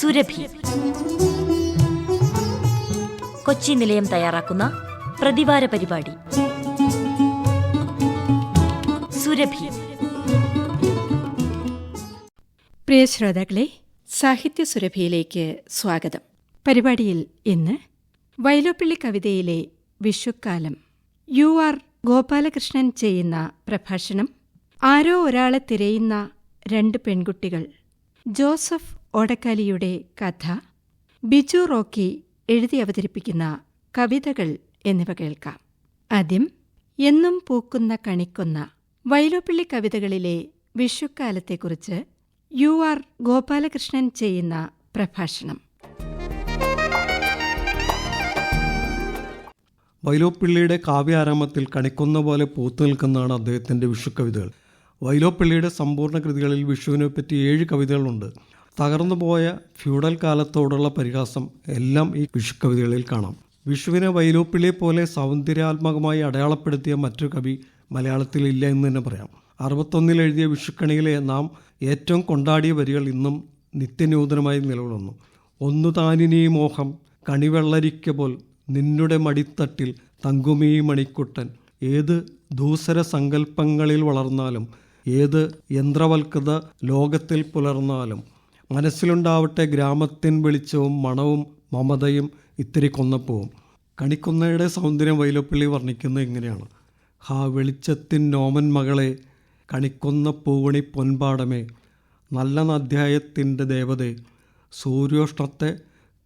സുരഭി. കൊച്ചി നിലയം തയ്യാറാക്കുന്ന പ്രതിവാര പരിപാടി. സുരഭി. പ്രിയ ശ്രോതാക്കളെ സാഹിത്യ സുരഭിയിലേക്ക് സ്വാഗതം. പരിപാടിയിൽ ഇന്ന് വൈലോപ്പിള്ളി കവിതയിലെ വിഷുക്കാലം. യു ആർ ഗോപാലകൃഷ്ണൻ ചെയ്യുന്ന പ്രഭാഷണം ആരോ ഒരാളെ തിരയുന്ന രണ്ട് പെൺകുട്ടികൾ ജോസഫ് ഓടക്കാലിയുടെ കഥ. ബിജു റോക്കി എഴുതി അവതരിപ്പിക്കുന്ന കവിതകൾ എന്നിവ കേൾക്കാം. ആദ്യം എന്നും പൂക്കുന്ന കണിക്കുന്ന വൈലോപ്പിള്ളി കവിതകളിലെ വിഷുക്കാലത്തെക്കുറിച്ച് യു ആർ ഗോപാലകൃഷ്ണൻ ചെയ്യുന്ന പ്രഭാഷണം. വൈലോപ്പിള്ളിയുടെ കാവ്യാരാമത്തിൽ കണിക്കുന്ന പോലെ പൂത്തു നിൽക്കുന്നതാണ് അദ്ദേഹത്തിന്റെ വിഷു കവിതകൾ വൈലോപ്പിള്ളിയുടെ സമ്പൂർണ കൃതികളിൽ വിഷുവിനെ പറ്റി ഏഴ് കവിതകളുണ്ട്. തകർന്നുപോയ ഫ്യൂഡൽ കാലത്തോടുള്ള പരിഹാസം എല്ലാം ഈ വിഷു കവിതകളിൽ കാണാം. വിഷുവിനെ വൈലോപ്പിള്ളിയെ പോലെ സൗന്ദര്യാത്മകമായി അടയാളപ്പെടുത്തിയ മറ്റൊരു കവി മലയാളത്തിൽ ഇല്ല എന്ന് തന്നെ പറയാം. അറുപത്തൊന്നിൽ എഴുതിയ വിഷുക്കണിയിലെ നാം ഏറ്റവും കൊണ്ടാടിയ വരികൾ ഇന്നും നിത്യനൂതനമായി നിലകൊള്ളുന്നു. ഒന്നു താനിനീ മോഹം കണിവെള്ളരിക്ക പോൽ നിന്നുടെ മടിത്തട്ടിൽ തങ്കുമീ മണിക്കുട്ടൻ. ഏത് ദൂസര സങ്കല്പങ്ങളിൽ വളർന്നാലും ഏത് യന്ത്രവൽകൃത ലോകത്തിൽ പുലർന്നാലും മനസ്സിലുണ്ടാവട്ടെ ഗ്രാമത്തിൻ വെളിച്ചവും മണവും മമതയും ഇത്തിരി കൊന്നപ്പോവും. കണിക്കൊന്നയുടെ സൗന്ദര്യം വൈലപ്പള്ളി വർണിക്കുന്നത് ഇങ്ങനെയാണ്. ഹാ വെളിച്ചത്തിൻ നോമൻ മകളെ കണിക്കൊന്ന പൂവണി പൊൻപാടമേ നല്ല അധ്യായത്തിന്റെ ദേവതേ സൂര്യോഷ്ണത്തെ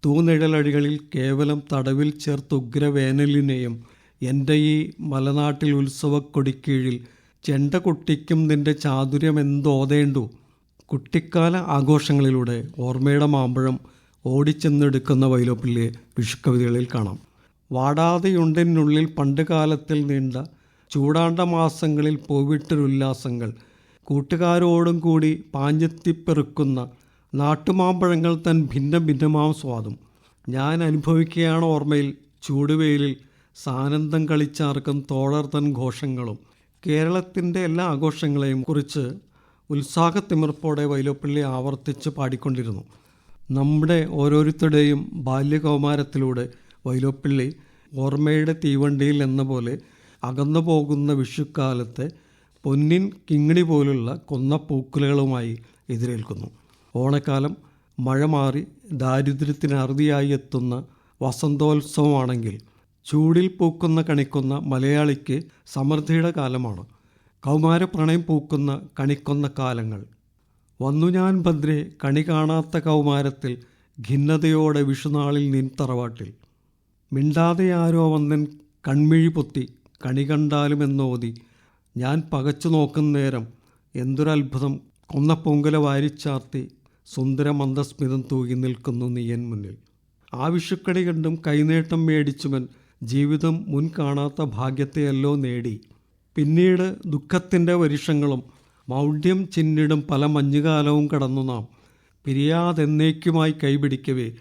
തൂനിഴലഴികളിൽ കേവലം തടവിൽ ചേർത്ത് ഉഗ്രവേനലിനെയും എന്റെ ഈ മലനാട്ടിൽ ഉത്സവക്കൊടിക്കീഴിൽ ചെണ്ട കുട്ടിക്കും നിന്റെ ചാതുര്യം എന്തോതേണ്ടു? കുട്ടിക്കാല ആഘോഷങ്ങളിലൂടെ ഓർമ്മയുടെ മാമ്പഴം ഓടിച്ചെന്നെടുക്കുന്ന വൈലോപ്പിള്ളിയെ വിഷുക്കവിതകളിൽ കാണാം. വാടാതെയുണ്ടിനുള്ളിൽ പണ്ട് കാലത്തിൽ നീണ്ട ചൂടാണ്ട മാസങ്ങളിൽ പോവിട്ടൊരുല്ലാസങ്ങൾ കൂട്ടുകാരോടും കൂടി പാഞ്ഞെത്തിപ്പെറുക്കുന്ന നാട്ടുമാമ്പഴങ്ങൾ തൻ ഭിന്ന ഭിന്നമാം സ്വാദും. ഞാൻ അനുഭവിക്കുകയാണ് ഓർമ്മയിൽ ചൂടുവെയിലിൽ സാനന്ദം കളിച്ചാർക്കും തോഴർ തൻ ഘോഷങ്ങളും. കേരളത്തിന്റെ എല്ലാ ആഘോഷങ്ങളെയും കുറിച്ച് ഉത്സാഹത്തിമിർപ്പോടെ വൈലോപ്പിള്ളി ആവർത്തിച്ച് പാടിക്കൊണ്ടിരുന്നു. നമ്മുടെ ഓരോരുത്തരുടെയും ബാല്യകൗമാരത്തിലൂടെ വൈലോപ്പിള്ളി ഓർമ്മയുടെ തീവണ്ടിയിൽ എന്ന പോലെ അകന്നു പോകുന്ന വിഷുക്കാലത്തെ പൊന്നിൻ കിങ്ങിണി പോലുള്ള കൊന്ന പൂക്കുലകളുമായി എതിരേൽക്കുന്നു. ഓണക്കാലം മഴ മാറി ദാരിദ്ര്യത്തിന് അറുതിയായി എത്തുന്ന വസന്തോത്സവമാണെങ്കിൽ ചൂടിൽ പൂക്കുന്ന കണിക്കുന്ന മലയാളിക്ക് സമൃദ്ധിയുടെ കാലമാണ്. കൗമാര പ്രണയം പൂക്കുന്ന കണിക്കൊന്ന കാലങ്ങൾ. വന്നു ഞാൻ ഭദ്രെ കണി കാണാത്ത കൗമാരത്തിൽ ഖിന്നതയോടെ വിഷുനാളിൽ നിൻ തറവാട്ടിൽ. മിണ്ടാതെ ആരോ വന്നൻ കൺമിഴി പൊത്തി കണി കണ്ടാലും എന്നോതി ഞാൻ പകച്ചു നോക്കുന്ന നേരം എന്തൊരത്ഭുതം കൊന്ന പൊങ്കല വാരിച്ചാർത്തി സുന്ദര മന്ദസ്മിതം തൂകി നിൽക്കുന്നു നീയൻ മുന്നിൽ. ആ വിഷുക്കണി കണ്ടും കൈനേട്ടം മേടിച്ചുമൻ ജീവിതം മുൻ കാണാത്ത ഭാഗ്യത്തെയല്ലോ നേടി. പിന്നീട് ദുഃഖത്തിന്റെ വരിഷങ്ങളും മൗഢ്യം ചിന്നിടും പല മഞ്ഞുകാലവും കടന്നു നാം. പിരിയാതെന്നേക്കുമായി കൈപിടിക്കവേ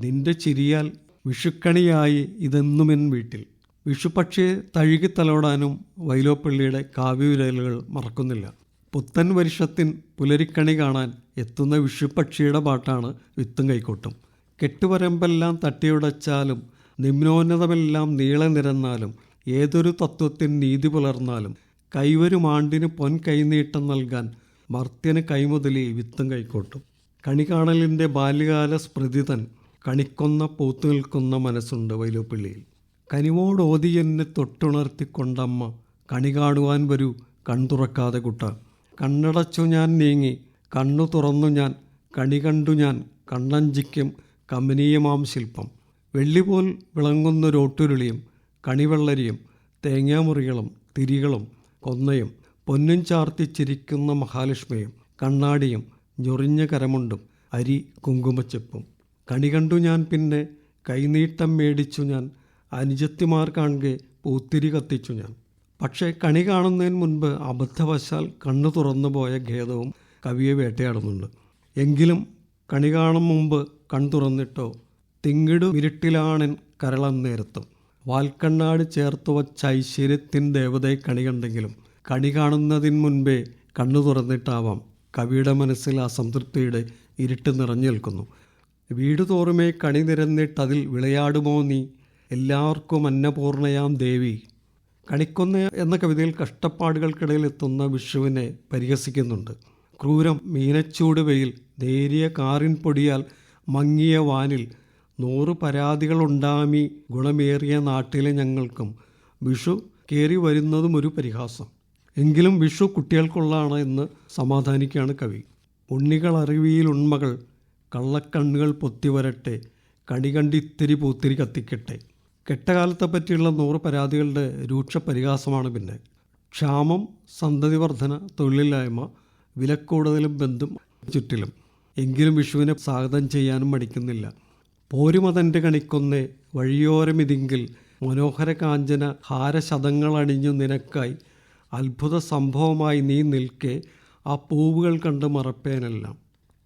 നിന്റെ ചിരിയാൽ വിഷുക്കണിയായി ഇതെന്നുമെൻ വീട്ടിൽ. വിഷുപക്ഷിയെ തഴുകി തലോടാനും വൈലോപ്പള്ളിയുടെ കാവ്യവിരലുകൾ മറക്കുന്നില്ല. പുത്തൻ വർഷത്തിൻ പുലരിക്കണി കാണാൻ എത്തുന്ന വിഷുപക്ഷിയുടെ പാട്ടാണ് വിത്തും കൈക്കോട്ടും. കെട്ടുവരമ്പെല്ലാം തട്ടിയുടച്ചാലും നിമ്നോന്നതമെല്ലാം നീളെ നിരന്നാലും ഏതൊരു തത്വത്തിന് നീതി പുലർന്നാലും കൈവരുമാണ്ടിന് പൊൻ കൈനീട്ടം നൽകാൻ മർത്യന് കൈമുതലി വിത്തം കൈക്കോട്ടും. കണികാണലിന്റെ ബാല്യകാല സ്മൃതിതൻ കണിക്കൊന്ന പൂത്തു നിൽക്കുന്ന മനസ്സുണ്ട് വൈലോപ്പിള്ളിയിൽ. കനിവോടോതി എന്നെ തൊട്ടുണർത്തിക്കൊണ്ടമ്മ കണി കാണുവാൻ വരൂ കൺതുറക്കാതെ കുട്ട കണ്ണടച്ചു ഞാൻ നീങ്ങി കണ്ണു തുറന്നു ഞാൻ കണി കണ്ടു ഞാൻ കണ്ണഞ്ചിക്കും കമനീയമാം ശില്പം. വെള്ളിപോൽ വിളങ്ങുന്നൊരോട്ടുരുളിയും കണിവെള്ളരിയും തേങ്ങാമുറികളും തിരികളും കൊന്നയും പൊന്നും ചാർത്തിച്ചിരിക്കുന്ന മഹാലക്ഷ്മിയും കണ്ണാടിയും ഞൊറിഞ്ഞ കരമുണ്ടും അരി കുങ്കുമച്ചെപ്പും. കണി കണ്ടു ഞാൻ പിന്നെ കൈനീട്ടം മേടിച്ചു ഞാൻ അനുജത്തിമാർ കാണുകെ പൂത്തിരി കത്തിച്ചു ഞാൻ. പക്ഷേ കണി കാണുന്നതിന് മുൻപ് അബദ്ധവശാൽ കണ്ണു തുറന്നു പോയ ഖേദവും കവിയെ വേട്ടയാടുന്നുണ്ട്. എങ്കിലും കണി കാണും മുമ്പ് കൺ തുറന്നിട്ടോ തിങ്ങിടു മിരുട്ടിലാണൻ കരളം നേരത്തും. വാൽക്കണ്ണാട് ചേർത്ത് വച്ച ഐശ്വര്യത്തിൻ ദേവതയെ കണി കണ്ടെങ്കിലും കണി കാണുന്നതിന് മുൻപേ കണ്ണു തുറന്നിട്ടാവാം കവിയുടെ മനസ്സിൽ അസംതൃപ്തിയുടെ ഇരുട്ട് നിറഞ്ഞു നിൽക്കുന്നു. വീട് തോറുമേ കണി നിരന്നിട്ടതിൽ വിളയാടുമോ നീ? എല്ലാവർക്കും അന്നപൂർണയാം ദേവി. കണിക്കൊന്ന എന്ന കവിതയിൽ കഷ്ടപ്പാടുകൾക്കിടയിൽ എത്തുന്ന വിഷുവിനെ പരിഹസിക്കുന്നുണ്ട്. ക്രൂരം മീനച്ചൂട് വെയിൽ നേരിയ കാറിൻ പൊടിയാൽ മങ്ങിയ വാനിൽ നൂറ് പരാതികളുണ്ടാമി ഗുണമേറിയ നാട്ടിലെ ഞങ്ങൾക്കും വിഷു കയറി വരുന്നതും ഒരു പരിഹാസം. എങ്കിലും വിഷു കുട്ടികൾക്കുള്ളതാണ് എന്ന് സമാധാനിക്കുകയാണ് കവി. ഉണ്ണികൾ അറിവിയിൽ ഉണ്മകൾ കള്ളക്കണ്ണുകൾ പൊത്തിവരട്ടെ കണി കണ്ടിത്തിരി പൂത്തിരി കത്തിക്കട്ടെ. കെട്ടകാലത്തെ പറ്റിയുള്ള നൂറ് പരാതികളുടെ രൂക്ഷ പരിഹാസമാണ് പിന്നെ. ക്ഷാമം സന്തതി വർധന തൊഴിലില്ലായ്മ വിലക്കൂടുതലും ബന്ധും ചുറ്റിലും. എങ്കിലും വിഷുവിനെ സ്വാഗതം ചെയ്യാനും മടിക്കുന്നില്ല. പോരുമതന്റെ കണിക്കൊന്നേ വഴിയോരമിതിങ്കിൽ മനോഹര കാഞ്ചന ഹാരശതങ്ങളണിഞ്ഞു നിനക്കായി അത്ഭുത സംഭവമായി നീ നിൽക്കെ ആ പൂവുകൾ കണ്ട് മറപ്പേനെല്ലാം.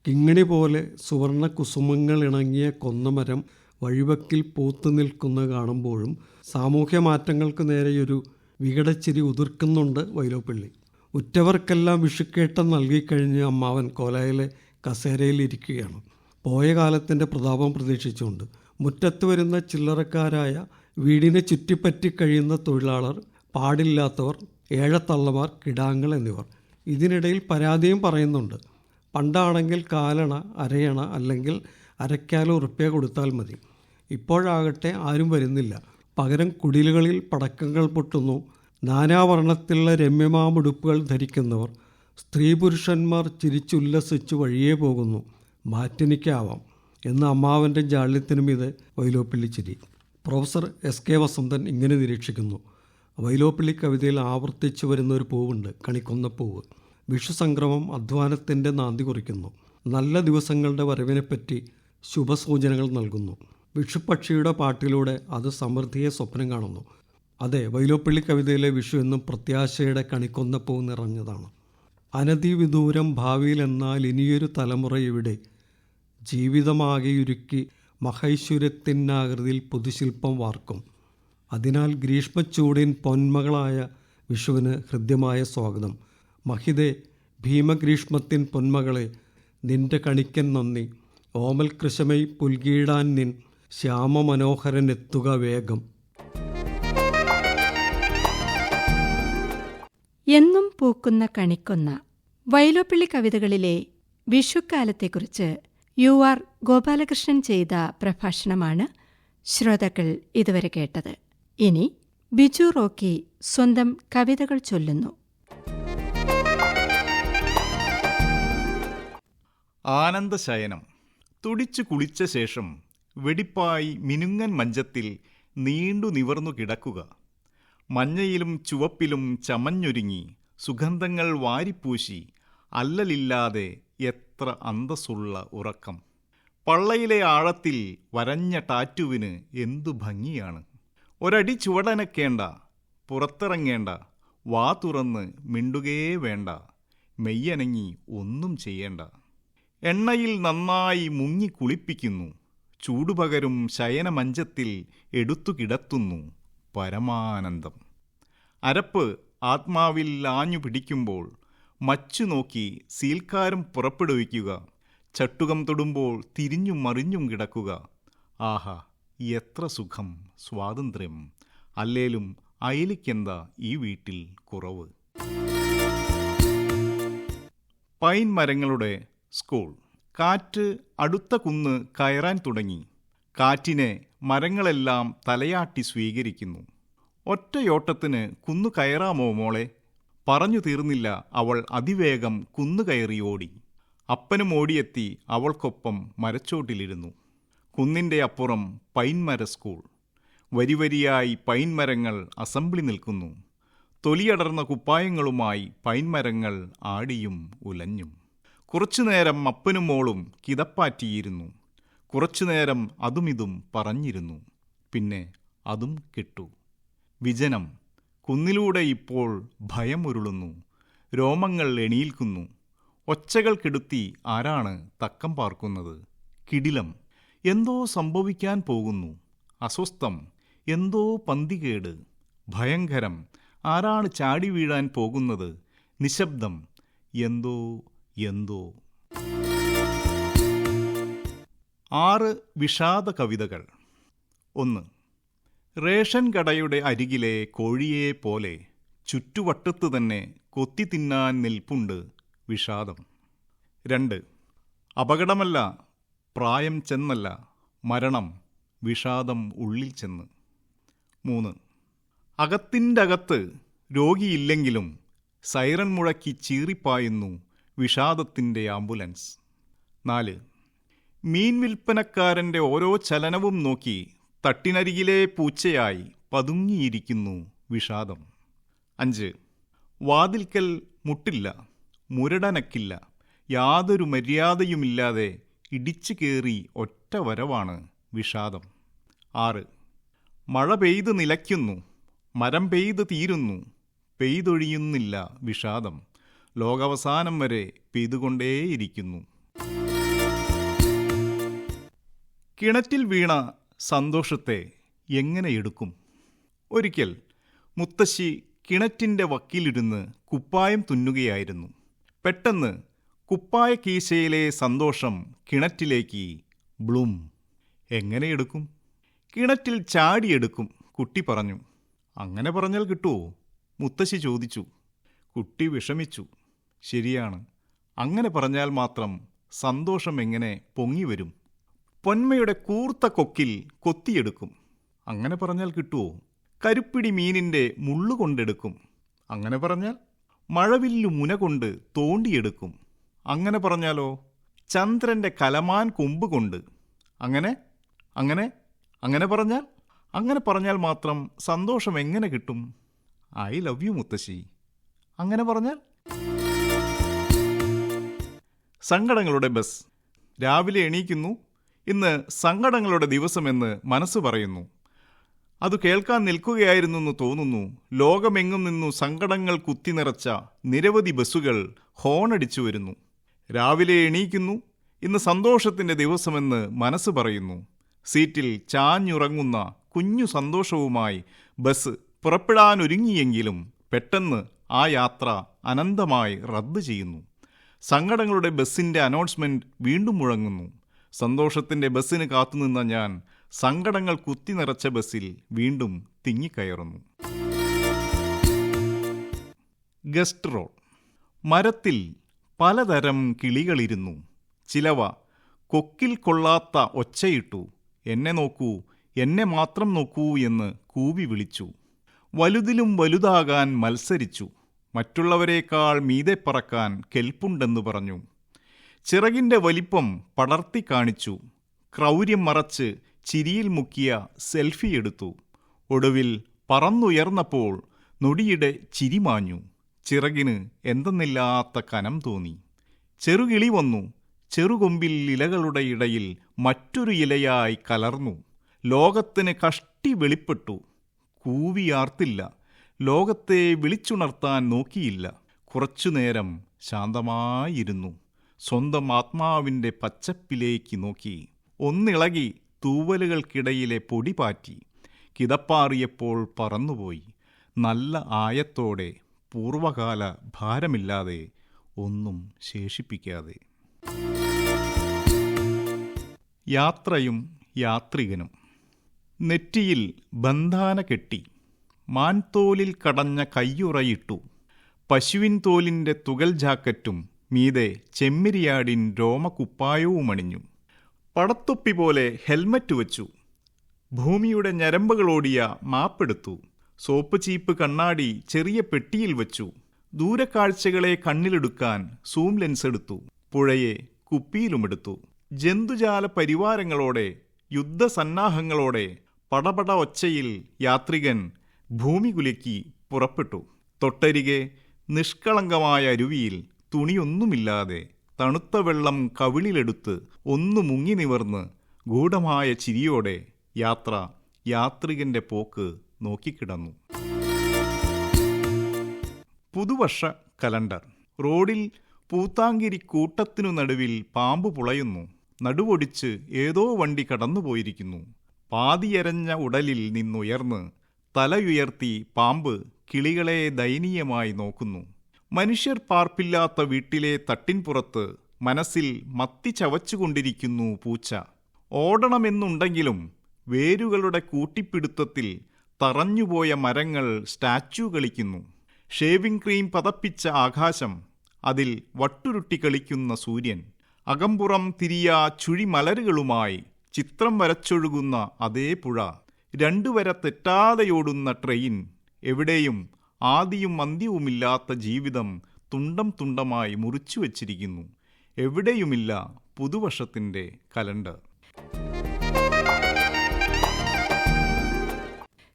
കിങ്ങിണി പോലെ സുവർണ കുസുമങ്ങൾ ഇണങ്ങിയ കൊന്നമരം വഴിവക്കിൽ പൂത്തു നിൽക്കുന്ന കാണുമ്പോഴും സാമൂഹ്യ മാറ്റങ്ങൾക്ക് നേരെയൊരു വികടച്ചിരി ഉതിർക്കുന്നുണ്ട് വൈലോപ്പിള്ളി. ഉറ്റവർക്കെല്ലാം വിഷുക്കേട്ടം നൽകിക്കഴിഞ്ഞ് അമ്മാവൻ കോലായിലെ കസേരയിൽ ഇരിക്കുകയാണ്. പോയ കാലത്തിന്റെ പ്രതാപം പ്രതീക്ഷിച്ചുകൊണ്ട് മുറ്റത്ത് വരുന്ന ചില്ലറക്കാരായ വീടിനെ ചുറ്റിപ്പറ്റി കഴിയുന്ന തൊഴിലാളർ പാടില്ലാത്തവർ ഏഴത്തള്ളമാർ കിടാങ്ങൾ എന്നിവർ. ഇതിനിടയിൽ പരാതിയും പറയുന്നുണ്ട്. പണ്ടാണെങ്കിൽ കാലണ അരയണ അല്ലെങ്കിൽ അരക്കാലോ ഉറുപ്പ്യ കൊടുത്താൽ മതി. ഇപ്പോഴാകട്ടെ ആരും വരുന്നില്ല. പകരം കുടിലുകളിൽ പടക്കങ്ങൾ പൊട്ടുന്നു. നാനാവർണത്തിലുള്ള രമ്യമാമുടുപ്പുകൾ ധരിക്കുന്നവർ. സ്ത്രീ പുരുഷന്മാർ ചിരിച്ചുല്ലസിച്ച് വഴിയേ പോകുന്നു. മാറ്റിനിക്കാവാം എന്ന അമ്മാവന്റെ ജാള്യത്തിനും ഇത് വൈലോപ്പിള്ളി ചിരി. പ്രൊഫസർ എസ് കെ വസന്തൻ ഇങ്ങനെ നിരീക്ഷിക്കുന്നു. വൈലോപ്പിള്ളി കവിതയിൽ ആവർത്തിച്ചു വരുന്ന ഒരു പൂവുണ്ട് കണിക്കൊന്ന പൂവ്. വിഷുസംക്രമം അധ്വാനത്തിന്റെ നാന്തി കുറിക്കുന്നു. നല്ല ദിവസങ്ങളുടെ വരവിനെപ്പറ്റി ശുഭസൂചനകൾ നൽകുന്നു. വിഷുപക്ഷിയുടെ പാട്ടിലൂടെ അത് സമൃദ്ധിയെ സ്വപ്നം കാണുന്നു. അതെ വൈലോപ്പിള്ളി കവിതയിലെ വിഷു എന്നും പ്രത്യാശയുടെ കണിക്കൊന്ന പൂ നിറഞ്ഞതാണ്. അനധിവിദൂരം ഭാവിയിൽ എന്നാൽ ഇനിയൊരു തലമുറ ഇവിടെ. ജീവിതമാകെയുരുക്കി മഹൈശ്വര്യത്തിനാകൃതിയിൽ പുതുശില്പം വാർക്കും. അതിനാൽ ഗ്രീഷ്മച്ചൂടിൻ പൊന്മകളായ വിഷുവിന് ഹൃദ്യമായ സ്വാഗതം. മഹിതേ ഭീമഗ്രീഷ്മത്തിൻ പൊന്മകളെ നിന്റെ കണിക്കൻ നന്ദി. ഓമൽ കൃശമൈ പുൽകീടാൻ നിൻ ശ്യാമമനോഹരനെത്തുക വേഗം. എന്നും പൂക്കുന്ന കണിക്കൊന്ന വൈലോപ്പിള്ളി കവിതകളിലെ വിഷുക്കാലത്തെക്കുറിച്ച് യു ആർ ഗോപാലകൃഷ്ണൻ ചെയ്ത പ്രഭാഷണമാണ് ശ്രോതാക്കൾ ഇതുവരെ കേട്ടത്. ഇനി ബിജു റോക്കി സ്വന്തം കവിതകൾ ചൊല്ലുന്നു. ആനന്ദശയനം. തുടിച്ചു കുളിച്ച ശേഷം വെടിപ്പായി മിനുങ്ങൻ മഞ്ചത്തിൽ നീണ്ടു നിവർന്നു കിടക്കുക. മഞ്ഞയിലും ചുവപ്പിലും ചമഞ്ഞൊരുങ്ങി സുഗന്ധങ്ങൾ വാരിപ്പൂശി അല്ലലില്ലാതെ എത്ര അന്തസ്സുള്ള ഉറക്കം. പള്ളയിലെ ആഴത്തിൽ വരഞ്ഞ ടാറ്റുവിന് എന്തു ഭംഗിയാണ്. ഒരടി ചുവടനക്കേണ്ട പുറത്തിറങ്ങേണ്ട വാ തുറന്ന് മിണ്ടുകയേ വേണ്ട മെയ്യനങ്ങി ഒന്നും ചെയ്യേണ്ട. എണ്ണയിൽ നന്നായി മുങ്ങി കുളിപ്പിക്കുന്നു ചൂടുപകരും ശയനമഞ്ചത്തിൽ എടുത്തു കിടത്തുന്നു. പരമാനന്ദം. അരപ്പ് ആത്മാവിൽ ആഞ്ഞു പിടിക്കുമ്പോൾ മച്ചു നോക്കി സീൽക്കാരം പുറപ്പെടുവിക്കുക. ചട്ടുകം തൊടുമ്പോൾ തിരിഞ്ഞും മറിഞ്ഞും കിടക്കുക. ആഹാ എത്ര സുഖം സ്വാതന്ത്ര്യം. അല്ലേലും അയലിക്കെന്താ ഈ വീട്ടിൽ കുറവ്? പൈൻ മരങ്ങളുടെ സ്കൂൾ. കാറ്റ് അടുത്ത കുന്ന് കയറാൻ തുടങ്ങി. കാറ്റിനെ മരങ്ങളെല്ലാം തലയാട്ടി സ്വീകരിക്കുന്നു. ഒറ്റയോട്ടത്തിന് കുന്നു കയറാമോ മോളെ? പറഞ്ഞു തീർന്നില്ല അവൾ അതിവേഗം കുന്നു കയറി ഓടി. അപ്പനും ഓടിയെത്തി അവൾക്കൊപ്പം മരച്ചോട്ടിലിരുന്നു. കുന്നിന്റെ അപ്പുറം പൈൻമര സ്കൂൾ. വരിവരിയായി പൈൻമരങ്ങൾ അസംബ്ലി നിൽക്കുന്നു. തൊലിയടർന്ന കുപ്പായങ്ങളുമായി പൈൻമരങ്ങൾ ആടിയും ഉലഞ്ഞും. കുറച്ചുനേരം അപ്പനും മോളും കിതപ്പാറ്റിയിരുന്നു. കുറച്ചുനേരം അതുമിതും പറഞ്ഞിരുന്നു. പിന്നെ അതും കിട്ടു. വിജനം കുന്നിലൂടെ ഇപ്പോൾ ഭയം ഉരുളുന്നു രോമങ്ങൾ എണീൽക്കുന്നു. ഒച്ചകൾ കെടുത്തി ആരാണ് തക്കം പാർക്കുന്നത്? കിടിലം എന്തോ സംഭവിക്കാൻ പോകുന്നു. അസ്വസ്ഥം എന്തോ പന്തികേട്. ഭയങ്കരം ആരാണ് ചാടി വീഴാൻ പോകുന്നത്? നിശബ്ദം എന്തോ എന്തോ. ആറ് വിഷാദ കവിതകൾ ഒന്ന്. റേഷൻ കടയുടെ അരികിലെ കോഴിയെ പോലെ ചുറ്റുവട്ടത്ത് തന്നെ കൊത്തി തിന്നാൻ നിൽപ്പുണ്ട് വിഷാദം. രണ്ട്. അപകടമല്ല പ്രായം ചെന്നല്ല മരണം വിഷാദം ഉള്ളിൽ ചെന്ന്. മൂന്ന്. അകത്തിന്റെ അകത്ത് രോഗിയില്ലെങ്കിലും സൈറൺ മുഴക്കി ചീറിപ്പായുന്നു വിഷാദത്തിന്റെ ആംബുലൻസ്. നാല്. മീൻ വിൽപ്പനക്കാരന്റെ ഓരോ ചലനവും നോക്കി തട്ടിനരികിലെ പൂച്ചയായി പതുങ്ങിയിരിക്കുന്നു വിഷാദം. അഞ്ച്. വാതിൽക്കൽ മുട്ടില്ല മുരടനക്കില്ല യാതൊരു മര്യാദയുമില്ലാതെ ഇടിച്ചു കയറി ഒറ്റ വരവാണ് വിഷാദം. ആറ്. മഴ പെയ്ത് നിലയ്ക്കുന്നു മരം പെയ്ത് തീരുന്നു പെയ്തൊഴിയുന്നില്ല വിഷാദം. ലോകാവസാനം വരെ പെയ്തുകൊണ്ടേയിരിക്കുന്നു. കിണറ്റിൽ വീണ സന്തോഷത്തെ എങ്ങനെ എടുക്കും? ഒരിക്കൽ മുത്തശ്ശി കിണറ്റിന്റെ വക്കിലിരുന്ന് കുപ്പായം തുന്നുകയായിരുന്നു. പെട്ടെന്ന് കുപ്പായ കീശയിലെ സന്തോഷം കിണറ്റിലേക്ക് ബ്ലൂം. എങ്ങനെ എടുക്കും? കിണറ്റിൽ ചാടിയെടുക്കും കുട്ടി പറഞ്ഞു. അങ്ങനെ പറഞ്ഞാൽ കിട്ടുമോ മുത്തശ്ശി ചോദിച്ചു. കുട്ടി വിഷമിച്ചു. ശരിയാണ്. അങ്ങനെ പറഞ്ഞാൽ മാത്രം സന്തോഷം എങ്ങനെ പൊങ്ങി വരും പൊന്മയുടെ കൂർത്ത കൊക്കിൽ കൊത്തിയെടുക്കും. അങ്ങനെ പറഞ്ഞാൽ കിട്ടുമോ കരുപ്പിടി മീനിന്റെ മുള്ളു കൊണ്ടെടുക്കും. അങ്ങനെ പറഞ്ഞാൽ മഴവില്ലു മുന കൊണ്ട് തോണ്ടിയെടുക്കും. അങ്ങനെ പറഞ്ഞാലോ? ചന്ദ്രന്റെ കലമാൻ കൊമ്പ് കൊണ്ട്. അങ്ങനെ? അങ്ങനെ? അങ്ങനെ പറഞ്ഞാൽ? അങ്ങനെ പറഞ്ഞാൽ മാത്രം സന്തോഷം എങ്ങനെ കിട്ടും? ഐ ലവ് യു മുത്തശ്ശി. അങ്ങനെ പറഞ്ഞാൽ? സങ്കടങ്ങളുടെ ബസ്. രാവിലെ എണീക്കുന്നു ഇന്ന് സങ്കടങ്ങളുടെ ദിവസമെന്ന് മനസ്സ് പറയുന്നു. അത് കേൾക്കാൻ നിൽക്കുകയായിരുന്നു എന്ന് തോന്നുന്നു. ലോകമെങ്ങും നിന്നു സങ്കടങ്ങൾ കുത്തി നിറച്ച നിരവധി ബസ്സുകൾ ഹോണടിച്ചു വരുന്നു. രാവിലെ എണീക്കുന്നു. ഇന്ന് സന്തോഷത്തിന്റെ ദിവസമെന്ന് മനസ്സ് പറയുന്നു. സീറ്റിൽ ചാഞ്ഞുറങ്ങുന്ന കുഞ്ഞു സന്തോഷവുമായി ബസ് പുറപ്പെടാനൊരുങ്ങിയെങ്കിലും പെട്ടെന്ന് ആ യാത്ര അനന്തമായി റദ്ദ് ചെയ്യുന്നു. സങ്കടങ്ങളുടെ ബസ്സിന്റെ അനൗൺസ്മെന്റ് വീണ്ടും മുഴങ്ങുന്നു. സന്തോഷത്തിന്റെ ബസ്സിന് കാത്തുനിന്ന ഞാൻ സങ്കടങ്ങൾ കുത്തി നിറച്ച ബസ്സിൽ വീണ്ടും തിങ്ങിക്കയറുന്നു. ഗസ്റ്റ് റോഡ് മരത്തിൽ പലതരം കിളികളിരുന്നു. ചിലവ കൊക്കിൽ കൊള്ളാത്ത ഒച്ചയിട്ടു എന്നെ നോക്കൂ എന്നെ മാത്രം നോക്കൂ എന്ന് കൂവി വിളിച്ചു. വലുതിലും വലുതാകാൻ മത്സരിച്ചു. മറ്റുള്ളവരേക്കാൾ മീതെ പറക്കാൻ കെൽപ്പുണ്ടെന്ന് പറഞ്ഞു. ചിറകിന്റെ വലിപ്പം പടർത്തി കാണിച്ചു. ക്രൗര്യം മറച്ച് ചിരിയിൽ മുക്കിയ സെൽഫി എടുത്തു. ഒടുവിൽ പറന്നുയർന്നപ്പോൾ നൊടിയുടെ ചിരി മാഞ്ഞു. ചിറകിന് എന്തെന്നില്ലാത്ത കനം തോന്നി. ചെറുകിളി വന്നു. ചെറുകൊമ്പിൽ ഇലകളുടെ ഇടയിൽ മറ്റൊരു ഇലയായി കലർന്നു. ലോകത്തിന് കഷ്ടി വെളിപ്പെട്ടു. കൂവിയാർത്തില്ല ലോകത്തെ വിളിച്ചുണർത്താൻ നോക്കിയില്ല. കുറച്ചുനേരം ശാന്തമായിരുന്നു. സ്വന്തം ആത്മാവിന്റെ പച്ചപ്പിലേക്ക് നോക്കി. ഒന്നിളകി തൂവലുകൾക്കിടയിലെ പൊടി പാറ്റി. കിതപ്പാറിയപ്പോൾ പറന്നുപോയി. നല്ല ആയത്തോടെ പൂർവകാല ഭാരമില്ലാതെ ഒന്നും ശേഷിപ്പിക്കാതെ. യാത്രയും യാത്രികനും. നെറ്റിയിൽ ബന്ധാന കെട്ടി. മാൻതോലിൽ കടഞ്ഞ കയ്യുറയിട്ടു. പശുവിൻ തോലിന്റെ തുകൽ ജാക്കറ്റും മീതെ ചെമ്മിരിയാടിൻ രോമക്കുപ്പായവുമണിഞ്ഞു പടത്തൊപ്പി പോലെ ഹെൽമറ്റ് വച്ചു. ഭൂമിയുടെ ഞരമ്പുകളോടിയ മാപ്പെടുത്തു. സോപ്പ് ചീപ്പ് കണ്ണാടി ചെറിയ പെട്ടിയിൽ വച്ചു. ദൂരക്കാഴ്ചകളെ കണ്ണിലെടുക്കാൻ സൂം ലെൻസ് എടുത്തു. പുഴയെ കുപ്പിയിലുമെടുത്തു. ജന്തുജാല പരിവാരങ്ങളോടെ യുദ്ധസന്നാഹങ്ങളോടെ പടപട ഒച്ചയിൽ യാത്രികൻ ഭൂമി കുലുക്കി പുറപ്പെട്ടു. തൊട്ടരികെ നിഷ്കളങ്കമായ അരുവിയിൽ തുണിയൊന്നുമില്ലാതെ തണുത്ത വെള്ളം കവിളിലെടുത്ത് ഒന്ന് മുങ്ങി നിവർന്ന് ഗൂഢമായ ചിരിയോടെ യാത്ര യാത്രികന്റെ പോക്ക് നോക്കിക്കിടന്നു. പുതുവർഷ കലണ്ടർ. റോഡിൽ പൂത്താങ്കിരി കൂട്ടത്തിനു നടുവിൽ പാമ്പ് പുളയുന്നു. നടുവൊടിച്ച് ഏതോ വണ്ടി കടന്നുപോയിരിക്കുന്നു. പാതിയരഞ്ഞ ഉടലിൽ നിന്നുയർന്ന് തലയുയർത്തി പാമ്പ് കിളികളെ ദയനീയമായി നോക്കുന്നു. മനുഷ്യർ പാർപ്പില്ലാത്ത വീട്ടിലെ തട്ടിൻപുറത്ത് മനസ്സിൽ മത്തി ചവച്ചുകൊണ്ടിരിക്കുന്നു പൂച്ച. ഓടണമെന്നുണ്ടെങ്കിലും വേരുകളുടെ കൂട്ടിപ്പിടുത്തത്തിൽ തറഞ്ഞുപോയ മരങ്ങൾ സ്റ്റാച്ചു കളിക്കുന്നു. ഷേവിംഗ് ക്രീം പതപ്പിച്ച ആകാശം അതിൽ വട്ടുരുട്ടി കളിക്കുന്ന സൂര്യൻ. അകമ്പുറം തിരിയ ചുഴിമലരുകളുമായി ചിത്രം വരച്ചൊഴുകുന്ന അതേ പുഴ. രണ്ടുവര തെറ്റാതെയോടുന്ന ട്രെയിൻ എവിടെയും ആദിയും അന്ത്യവുമില്ലാത്ത ജീവിതം തുണ്ടം തുണ്ടമായി മുറിച്ചു വച്ചിരിക്കുന്നു. എവിടെയുമില്ല പുതുവർഷത്തിന്റെ കലണ്ടർ.